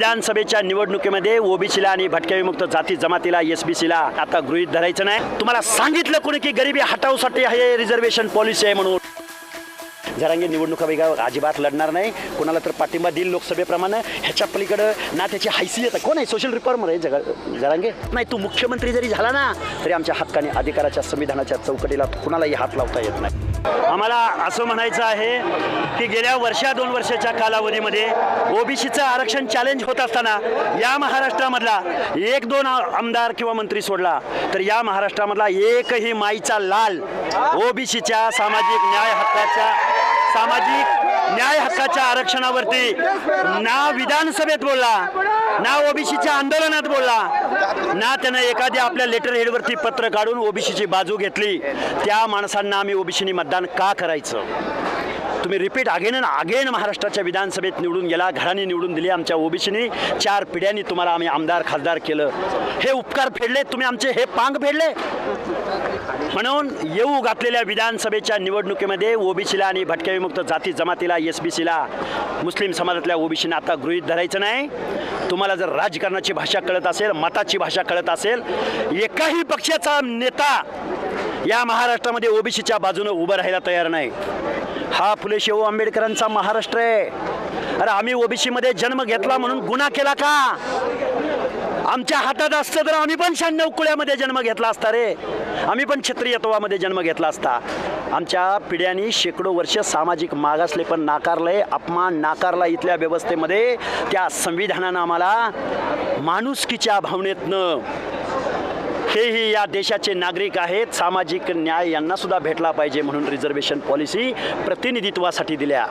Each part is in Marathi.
विधानसभेच्या निवडणुकीमध्ये ओबीसीला आणि भटक्या विमुक्त जाती जमातीला एस बी सीला आता गृहित धरायचं नाही. तुम्हाला सांगितलं कोणी की गरिबी हटावसाठी हे रिझर्वेशन पॉलिसी आहे म्हणून? जरांगे निवडणुका वेगळा अजिबात लढणार नाही. कोणाला तर पाठिंबा देईल लोकसभेप्रमाणे. ह्याच्या पलीकडं ना त्याची हैसियत कोण आहे? सोशल रिफॉर्मर आहे जगा जरांगे? नाही तू मुख्यमंत्री जरी झाला ना तरी आमच्या हक्काने अधिकाराच्या संविधानाच्या चौकटीला कुणालाही हात लावता येत नाही. आम्हाला असं म्हणायचं आहे की गेल्या वर्षा दोन वर्षाच्या कालावधीमध्ये ओबीसीचं आरक्षण चॅलेंज होत असताना या महाराष्ट्रामधला एक दोन आमदार किंवा मंत्री सोडला. तर या महाराष्ट्रामधला एकही माईचा लाल ओबीसीच्या सामाजिक न्याय हक्काच्या सामाजिक न्याय हक्काच्या आरक्षणावरती ना विधानसभेत बोलला. ना ओबीसीच्या आंदोलनात बोलला. ना त्यानं एखाद्या आपल्या लेटर हेडवरती पत्र काढून ओबीसीची बाजू घेतली त्या माणसांना आम्ही ओबीसीनी मतदान का करायचं? तुम्ही रिपीट अगेन अँड अगेन महाराष्ट्राच्या विधानसभेत निवडून गेला घराने निवडून दिली आमच्या ओबीसीनी चार पिढ्यांनी तुम्हाला आम्ही आमदार खासदार केलं. हे उपकार फेडले तुम्ही आमचे हे पांग फेडले. म्हणून येऊ घातलेल्या विधानसभेच्या निवडणुकीमध्ये ओबीसीला आणि भटक्या विमुक्त जाती जमातीला एस बी सीला मुस्लिम समाजातल्या ओबीसीना आता गृहीत धरायचं नाही. तुम्हाला जर राजकारणाची भाषा कळत असेल मताची भाषा कळत असेल एकाही पक्षाचा नेता या महाराष्ट्रामध्ये ओबीसीच्या बाजूनं उभं राहायला तयार नाही. हा फुले शाहू आंबेडकरांचा महाराष्ट्र आहे. अरे आम्ही ओबीसीमध्ये जन्म घेतला म्हणून गुन्हा केला का? आमच्या हातात असतं तर आम्ही पण शहाण्णव कुळ्यामध्ये जन्म घेतला असता रे. आम्ही पण क्षत्रियत्वामध्ये जन्म घेतला असता. आमच्या पिढ्यांनी शेकडो वर्ष सामाजिक मागासले पण नाकारलंय. अपमान नाकारला इथल्या व्यवस्थेमध्ये. त्या संविधानानं आम्हाला माणुसकीच्या भावनेतनं हेही या देशाचे नागरिक आहेत. सामाजिक न्याय यांना सुद्धा भेटला पाहिजे म्हणून रिझर्वेशन पॉलिसी प्रतिनिधित्वासाठी दिल्या.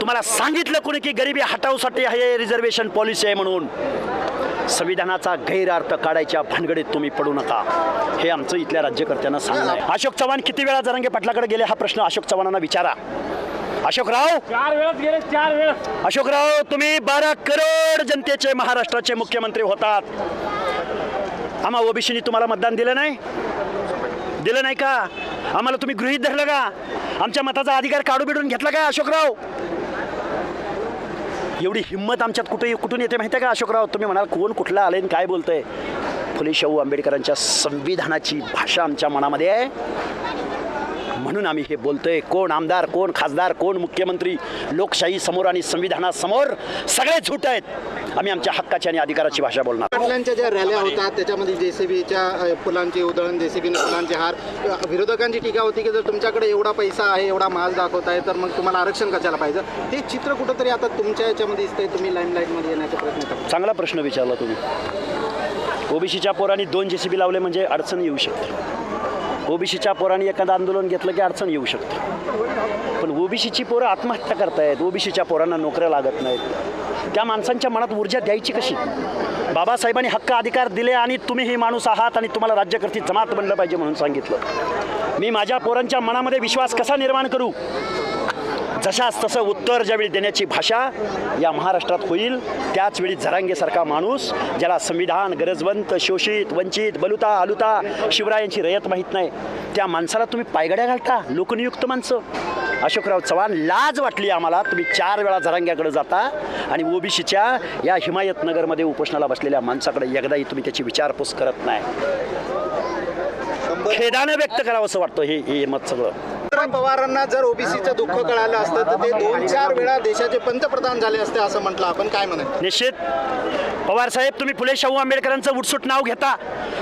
तुम्हाला सांगितलं कोणी की गरिबी हटावसाठी हे रिझर्वेशन पॉलिसी आहे म्हणून? संविधानाचा गैरअर्थ काढायच्या भानगडीत तुम्ही पडू नका. हे आमचं इथल्या राज्यकर्त्यांना सांगणं आहे. अशोक चव्हाण किती वेळा जरांगे पाटलाकडे गेले? हा प्रश्न अशोक चव्हाणांना विचारा. अशोकराव चार वेळेस गेले चार वेळेस. अशोकराव तुम्ही बारा करोड जनतेचे महाराष्ट्राचे मुख्यमंत्री होतात. आम्हा ओबीसीनी तुम्हाला मतदान दिलं नाही? दिलं नाही का? आम्हाला तुम्ही गृहीत धरलं का? आमच्या मताचा अधिकार काढू बिडून घेतला का अशोकराव एवढी हिंमत आमच्यात कुठे कुठून येते माहिती आहे का अशोकराव? तुम्ही म्हणाल कोण कुठला आले आणि काय बोलतंय? फुले शाहू आंबेडकरांच्या संविधानाची भाषा आमच्या मनामध्ये आहे. म्हणून आम्ही हे बोलतोय. कोण आमदार कोण खासदार कोण मुख्यमंत्री लोकशाही समोर आणि संविधानासमोर सगळे झूट आहेत. आम्ही आमच्या हक्काची आणि अधिकाराची भाषा बोलणार पाटलांच्या ज्या रॅल्या होतात त्याच्यामध्ये जेसीबीच्या फुलांची उधळण जेसीबीने फुलांचे हार विरोधकांची टीका होती की जर तुमच्याकडे एवढा पैसा आहे एवढा माल दाखवत आहे तर मग तुम्हाला आरक्षण कशाला पाहिजे? ते चित्र कुठंतरी आता तुमच्या याच्यामध्ये दिसतंय तुम्ही लाईमलाईटमध्ये येण्याचा प्रयत्न करता. चांगला प्रश्न विचारला तुम्ही. ओबीसीच्या पोरांनी दोन जे सी बी लावले म्हणजे अडचण येऊ शकते ओबीसीच्या पोरांनी एखादं आंदोलन घेतलं की अडचण येऊ शकते. पण ओबीसीची पोरं आत्महत्या करतायत ओबीसीच्या पोरांना नोकऱ्या लागत नाहीत. त्या माणसांच्या मनात ऊर्जा द्यायची कशी? बाबासाहेबांनी हक्क अधिकार दिले आणि तुम्ही ही माणूस आहात आणि तुम्हाला राज्यकर्ती जमात बनलं पाहिजे म्हणून सांगितलं. मी माझ्या पोरांच्या मनामध्ये विश्वास कसा निर्माण करू? जशाच तसं उत्तर ज्यावेळी देण्याची भाषा या महाराष्ट्रात होईल त्याच वेळी झरांगेसारखा माणूस ज्याला संविधान गरजवंत शोषित वंचित बलुता आलुता शिवरायांची रयत माहीत नाही त्या माणसाला तुम्ही पायगड्या घालता लोकनियुक्त माणसं? अशोकराव चव्हाण लाज वाटली आम्हाला तुम्ही चार वेळा झरांग्याकडे जाता आणि ओबीसीच्या या हिमायतनगरमध्ये उपोषणाला बसलेल्या माणसाकडे एकदाही तुम्ही त्याची विचारपूस करत नाही. खेदानं व्यक्त करावं असं वाटतं हे हे मत सगळं. शरद पवारांना जर ओबीसीचं दुःख कळालं असतं तर ते दोन चार वेळा देशाचे पंतप्रधान झाले असते असं म्हटलं. आपण काय म्हणत निश्चित. पवार साहेब तुम्ही फुले शाहू आंबेडकरांचं उठसूट नाव घेता.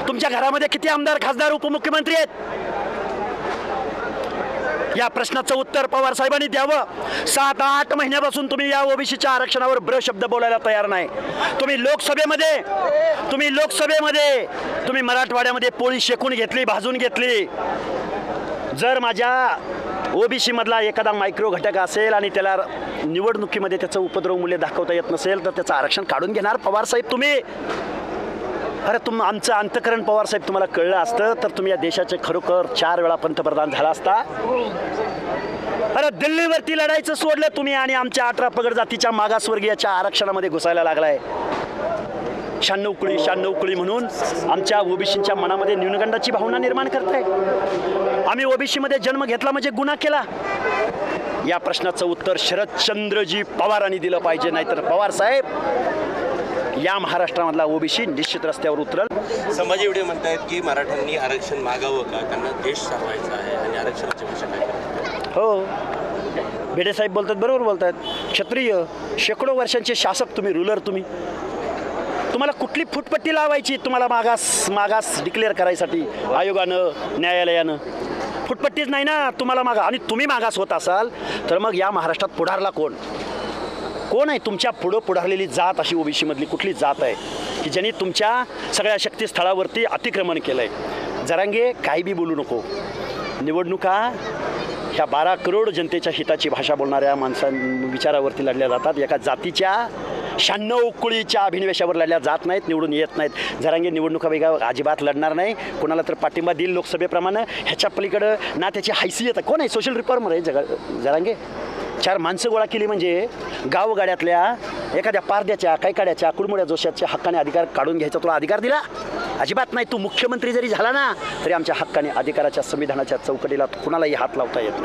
तुमच्या घरामध्ये किती आमदार खासदार उपमुख्यमंत्री आहेत? या प्रश्नाचं उत्तर पवार साहेबांनी द्यावं. सात आठ महिन्यापासून तुम्ही या ओबीसीच्या आरक्षणावर ब्र शब्द बोलायला तयार नाही. तुम्ही लोकसभेमध्ये तुम्ही लोकसभेमध्ये तुम्ही मराठवाड्यामध्ये पोळी शेकून घेतली भाजून घेतली. जर माझ्या ओबीसी मधला एखादा मायक्रो घटक असेल आणि त्याला निवडणुकीमध्ये त्याचं उपद्रव मूल्य दाखवता येत नसेल तर त्याचं आरक्षण काढून घेणार. पवार साहेब तुम्ही? अरे तुम आमचं अंतकरण पवार साहेब तुम्हाला कळलं असतं तर तुम्ही या देशाचे खरोखर चार वेळा पंतप्रधान झाला असता. अरे दिल्लीवरती लढायचं सोडलं तुम्ही आणि आमच्या अठरा पगड जातीच्या मागासवर्गीयाच्या आरक्षणामध्ये घुसायला लागलाय. शहाण्णव कुळी शहाण्णव कुळी म्हणून आमच्या ओबीसीच्या मनामध्ये न्यूनगंडाची भावना निर्माण करताय आम्ही ओबीसीमध्ये जन्म घेतला म्हणजे गुन्हा केला. या प्रश्नाचं उत्तर शरदचंद्रजी पवारांनी दिलं पाहिजे नाहीतर पवार साहेब या महाराष्ट्रामधला ओबीसी निश्चित रस्त्यावर उतरल. संभाजी व्हिडिओ म्हणतायत की मराठ्यांनी आरक्षण मागावं का? त्यांना देश चालवायचा आहे आणि आरक्षणाची भाषा? हो. भिडे साहेब बोलतात बरोबर बोलतात क्षत्रिय शेकडो वर्षांचे शासक तुम्ही रुलर तुम्ही. तुम्हाला कुठली फुटपट्टी लावायची तुम्हाला मागास मागास डिक्लेअर करायसाठी आयोगानं न्यायालयानं? फुटपट्टीच नाही ना तुम्हाला मागा आणि तुम्ही मागास होत असाल तर मग या महाराष्ट्रात पुढारला कोण? कोण आहे तुमच्या पुढं पुढारलेली जात अशी ओबीसीमधली कुठली जात आहे? की ज्यांनी तुमच्या सगळ्या शक्तीस्थळावरती अतिक्रमण केलं आहे जरांगे काही बी बोलू नको. निवडणुका ह्या बारा करोड जनतेच्या हिताची भाषा बोलणाऱ्या माणसां विचारावरती लढल्या जातात. एका जातीच्या शहाण्णव कुळीच्या अभिनिवेशावर लढल्या जात नाहीत निवडून येत नाहीत. जरांगे निवडणुका वेगळ्या अजिबात लढणार नाही. कोणाला तर पाठिंबा देईल लोकसभेप्रमाणे. ह्याच्या पलीकडं ना त्याची हैसियत आहे. कोण आहे? सोशल रिफॉर्मर आहे जगा जरांगे? चार माणसं गोळा केली म्हणजे गावगाड्यातल्या एखाद्या पारद्याच्या कैकाड्याच्या कुडमुड्या जोशाच्या हक्काने अधिकार काढून घ्यायचा तुला अधिकार दिला? अजिबात नाही. तू मुख्यमंत्री जरी झाला ना तरी आमच्या हक्काने अधिकाराच्या संविधानाच्या चौकटीला कुणालाही हात लावता येत नाही.